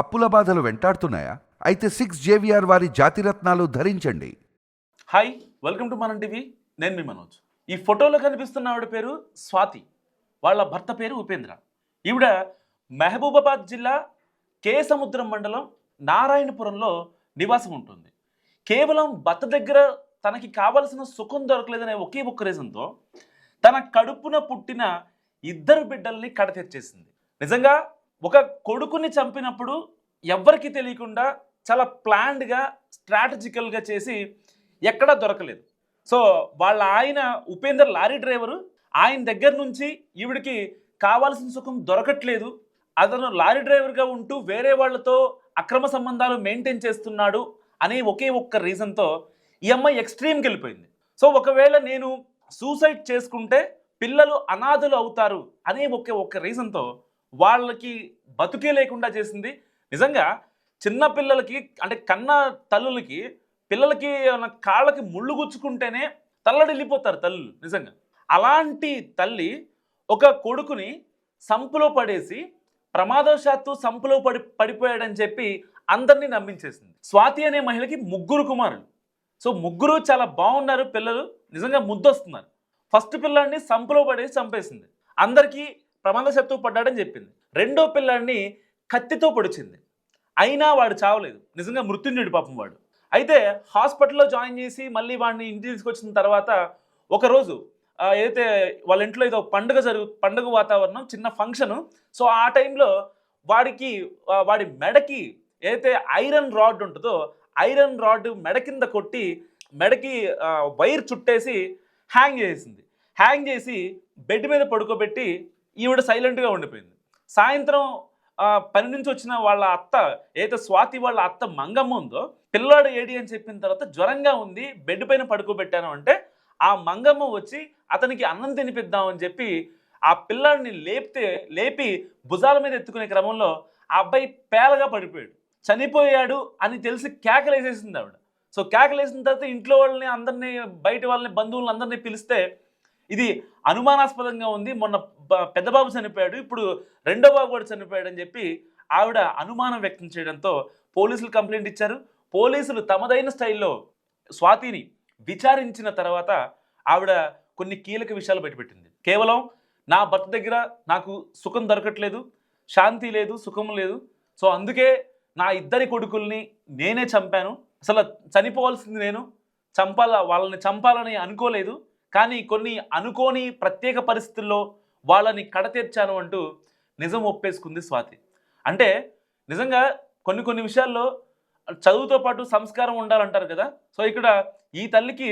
అప్పుల బాధలు వెంటాడుతున్నాయా? అయితే సిక్స్ జేవిఆర్ వారి జాతిరత్నాలు ధరించండి. హాయ్ వెల్కమ్ టు మన టీవీ నేను మీ మనోజ్. ఈ ఫోటోలో కనిపిస్తున్న ఆవిడ పేరు స్వాతి. వాళ్ళ భర్త పేరు ఉపేంద్ర. ఈవిడ మహబూబాబాద్ జిల్లా కే సముద్రం మండలం నారాయణపురంలో నివాసం ఉంటుంది. కేవలం భర్త దగ్గర తనకి కావలసిన సుఖం దొరకలేదనే ఒకే ఒక్క రీజన్తో తన కడుపున పుట్టిన ఇద్దరు బిడ్డల్ని కడతెచ్చేసింది. నిజంగా ఒక కొడుకుని చంపినప్పుడు ఎవ్వరికీ తెలియకుండా చాలా ప్లాన్డ్గా స్ట్రాటజికల్గా చేసి ఎక్కడా దొరకలేదు. సో వాళ్ళ ఆయన ఉపేందర్ లారీ డ్రైవరు ఆయన దగ్గర నుంచి ఈవిడికి కావాల్సిన సుఖం దొరకట్లేదు. అతను లారీ డ్రైవర్గా ఉంటూ వేరే వాళ్ళతో అక్రమ సంబంధాలు మెయింటైన్ చేస్తున్నాడు అనే ఒకే ఒక్క రీజన్తో ఈ అమ్మాయి ఎక్స్ట్రీమ్కి వెళ్ళిపోయింది. సో ఒకవేళ నేను సూసైడ్ చేసుకుంటే పిల్లలు అనాథలు అవుతారు అనే ఒకే ఒక్క రీజన్తో వాళ్ళకి బతుకే లేకుండా చేసింది. నిజంగా చిన్న పిల్లలకి అంటే కన్న తల్లులకి పిల్లలకి ఏమైనా కాళ్ళకి ముళ్ళు గుచ్చుకుంటేనే తల్లడిల్లిపోతారు తల్లులు నిజంగా. అలాంటి తల్లి ఒక కొడుకుని సంపులో పడేసి ప్రమాదవశాత్తు సంపులో పడి పడిపోయాడని చెప్పి అందరినీ నమ్మించేసింది. స్వాతి అనే మహిళకి ముగ్గురు కుమారులు. సో ముగ్గురు చాలా బాగున్నారు పిల్లలు నిజంగా ముద్దొస్తున్నారు. ఫస్ట్ పిల్లాడిని సంపులో పడేసి చంపేసింది. అందరికీ ప్రమాదశత్తు పడ్డాడని చెప్పింది. రెండో పిల్లాడిని కత్తితో పొడిచింది. అయినా వాడు చావలేదు. నిజంగా మృత్యుంజుడు పాపం వాడు. అయితే హాస్పిటల్లో జాయిన్ చేసి మళ్ళీ వాడిని ఇంటికి తీసుకొచ్చిన తర్వాత ఒకరోజు ఏదైతే వాళ్ళ ఇంట్లో ఏదో పండుగ జరుగు పండుగ వాతావరణం చిన్న ఫంక్షను సో ఆ టైంలో వాడికి వాడి మెడకి ఏదైతే ఐరన్ రాడ్ ఉంటుందో ఐరన్ రాడ్ మెడ కింద కొట్టి మెడకి వైర్ చుట్టేసి హ్యాంగ్ చేసింది. హ్యాంగ్ చేసి బెడ్ మీద పడుకోబెట్టి ఈవిడ సైలెంట్గా ఉండిపోయింది. సాయంత్రం పని నుంచి వచ్చిన వాళ్ళ అత్త ఏదైతే స్వాతి వాళ్ళ అత్త మంగమ్మ ఉందో పిల్లాడు ఏడి అని చెప్పిన తర్వాత జ్వరంగా ఉంది బెడ్ పైన పడుకోబెట్టాను అంటే ఆ మంగమ్మ వచ్చి అతనికి అన్నం తినిపిద్దామని చెప్పి ఆ పిల్లాడిని లేపితే లేపి భుజాల మీద ఎత్తుకునే క్రమంలో ఆ అబ్బాయి పేలగా పడిపోయాడు. చనిపోయాడు అని తెలిసి కేకలేసేసింది ఆవిడ. సో కేకలేసిన తర్వాత ఇంట్లో వాళ్ళని అందరినీ బయట వాళ్ళని బంధువులను అందరినీ పిలిస్తే ఇది అనుమానాస్పదంగా ఉంది. మొన్న పెద్దబాబు చనిపోయాడు. ఇప్పుడు రెండో బాబు కూడా చనిపోయాడు అని చెప్పి ఆవిడ అనుమానం వ్యక్తం చేయడంతో పోలీసులు కంప్లైంట్ ఇచ్చారు. పోలీసులు తమదైన స్టైల్లో స్వాతిని విచారించిన తర్వాత ఆవిడ కొన్ని కీలక విషయాలు బయటపెట్టింది. కేవలం నా భర్త దగ్గర నాకు సుఖం దొరకట్లేదు శాంతి లేదు సుఖం లేదు. సో అందుకే నా ఇద్దరి కొడుకుల్ని నేనే చంపాను. అసలు చనిపోవాల్సింది నేను. చంపాల వాళ్ళని చంపాలని అనుకోలేదు. కానీ కొన్ని అనుకోని ప్రత్యేక పరిస్థితుల్లో వాళ్ళని కడతీర్చాను అంటూ నిజం ఒప్పేసుకుంది స్వాతి. అంటే నిజంగా కొన్ని కొన్ని విషయాల్లో చదువుతో పాటు సంస్కారం ఉండాలంటారు కదా. సో ఇక్కడ ఈ తల్లికి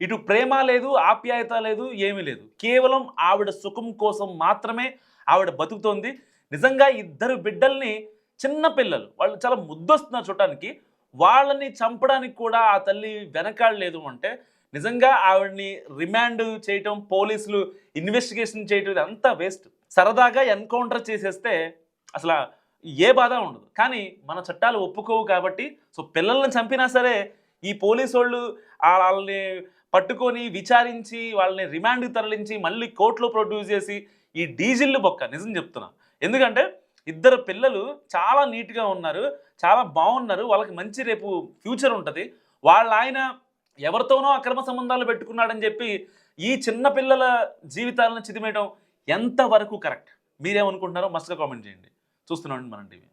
ఇటు ప్రేమ లేదు ఆప్యాయత లేదు ఏమీ లేదు. కేవలం ఆవిడ సుఖం కోసం మాత్రమే ఆవిడ బతుకుతోంది. నిజంగా ఇద్దరు బిడ్డల్ని చిన్న పిల్లలు వాళ్ళు చాలా ముద్దొస్తున్నారు చూడటానికి. వాళ్ళని చంపడానికి కూడా ఆ తల్లి వెనకాడలేదు అంటే నిజంగా ఆవిడని రిమాండ్ చేయటం పోలీసులు ఇన్వెస్టిగేషన్ చేయటం ఇదంతా వేస్ట్. సరదాగా ఎన్కౌంటర్ చేసేస్తే అసలు ఏ బాధ ఉండదు. కానీ మన చట్టాలు ఒప్పుకోవు కాబట్టి సో పిల్లల్ని చంపినా సరే ఈ పోలీసు వాళ్ళు వాళ్ళని పట్టుకొని విచారించి వాళ్ళని రిమాండ్కి తరలించి మళ్ళీ కోర్టులో ప్రొడ్యూస్ చేసి ఈ డీజిల్ బొక్క. నిజం చెప్తున్నా. ఎందుకంటే ఇద్దరు పిల్లలు చాలా నీట్గా ఉన్నారు చాలా బాగున్నారు వాళ్ళకి మంచి రేపు ఫ్యూచర్ ఉంటుంది. వాళ్ళ ఆయన ఎవరితోనో అక్రమ సంబంధాలు పెట్టుకున్నాడని చెప్పి ఈ చిన్న పిల్లల జీవితాలను చిదిమేయడం ఎంతవరకు కరెక్ట్? మీరేమనుకుంటున్నారో మస్తుగా కామెంట్ చేయండి. చూస్తున్నాం మన టీవీ.